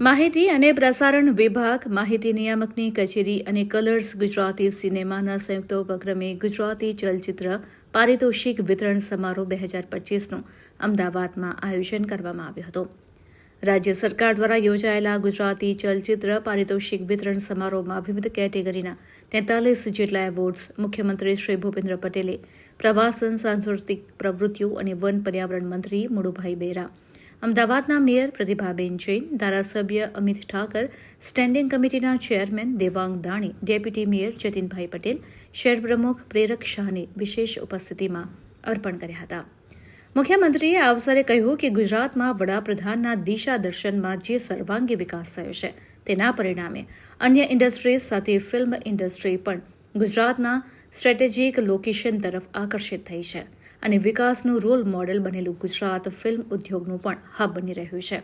માહિતી અને પ્રસારણ વિભાગ, માહિતી નિયામકની કચેરી અને કલર્સ ગુજરાતી સિનેમાના સંયુક્ત ઉપક્રમે ગુજરાતી ચલચિત્ર પારિતોષિક વિતરણ સમારોહ બે હજાર પચીસનું અમદાવાદમાં આયોજન કરવામાં આવ્યું હતું. રાજ્ય સરકાર દ્વારા યોજાયેલા ગુજરાતી ચલચિત્ર પારિતોષિક વિતરણ સમારોહમાં વિવિધ કેટેગરીના તેતાલીસ જેટલા એવોર્ડ્સ મુખ્યમંત્રી શ્રી ભૂપેન્દ્ર પટેલે, પ્રવાસન, સાંસ્કૃતિક પ્રવૃત્તિઓ અને વન પર્યાવરણ મંત્રી મુળુભાઈ બેરા અમદાવાદના મેયર પ્રતિભાબેન જૈન, ધારાસભ્ય અમિત ઠાકર, સ્ટેન્ડિંગ કમિટીના chairman Devang Dani, deputy mayor Jatinbhai Patel, શહેર પ્રમુખ પ્રેરક શાહની વિશેષ ઉપસ્થિતિમાં અર્પણ કર્યા હતા. મુખ્યમંત્રીએ આ અવસરે કહ્યું કે ગુજરાતમાં વડાપ્રધાનના દિશા દર્શનમાં જે સર્વાંગી વિકાસ થયો છે, તેના પરિણામે અન્ય ઇન્ડસ્ટ્રીઝ સાથે ફિલ્મ ઇન્ડસ્ટ્રી પણ ગુજરાતના સ્ટ્રેટેજિક લોકેશન તરફ આકર્ષિત થઈ છે. અને વિકાસનું રોલ મોડેલ બનેલું ગુજરાત ફિલ્મ ઉદ્યોગનું પણ હબ બની રહ્યું છે.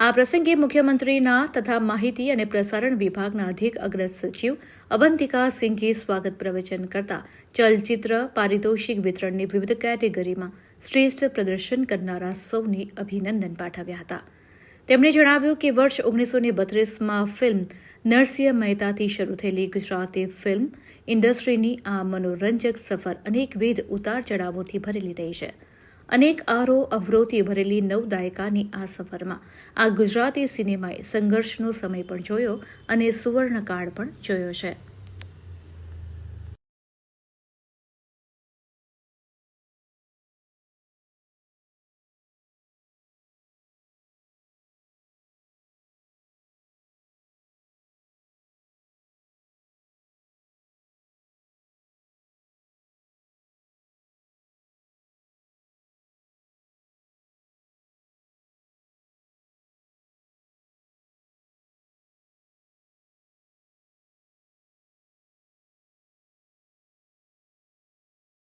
આ પ્રસંગે મુખ્યમંત્રીના તથા માહિતી અને પ્રસારણ વિભાગના અધિક અગ્ર સચિવ અવંતિકા સિંઘે સ્વાગત પ્રવચન કરતા ચલચિત્ર, પારિતોષિક વિતરણની વિવિધ કેટેગરીમાં શ્રેષ્ઠ પ્રદર્શન કરનારા સૌને અભિનંદન પાઠવ્યા હતા. તેમણે જણાવ્યું કે વર્ષ ઓગણીસો ને બત્રીસમાં ફિલ્મ નરસિંહ મહેતાથી શરૂ થયેલી ગુજરાતી ફિલ્મ ઇન્ડસ્ટ્રીની આ મનોરંજક સફર અનેકવિધ ઉતાર ચઢાવોથી ભરેલી રહી છે. અનેક આરો અવરોથી ભરેલી નવ દાયકાની આ સફરમાં આ ગુજરાતી સિનેમાએ સંઘર્ષનો સમય પણ જોયો અને સુવર્ણકાળ પણ જોયો છે.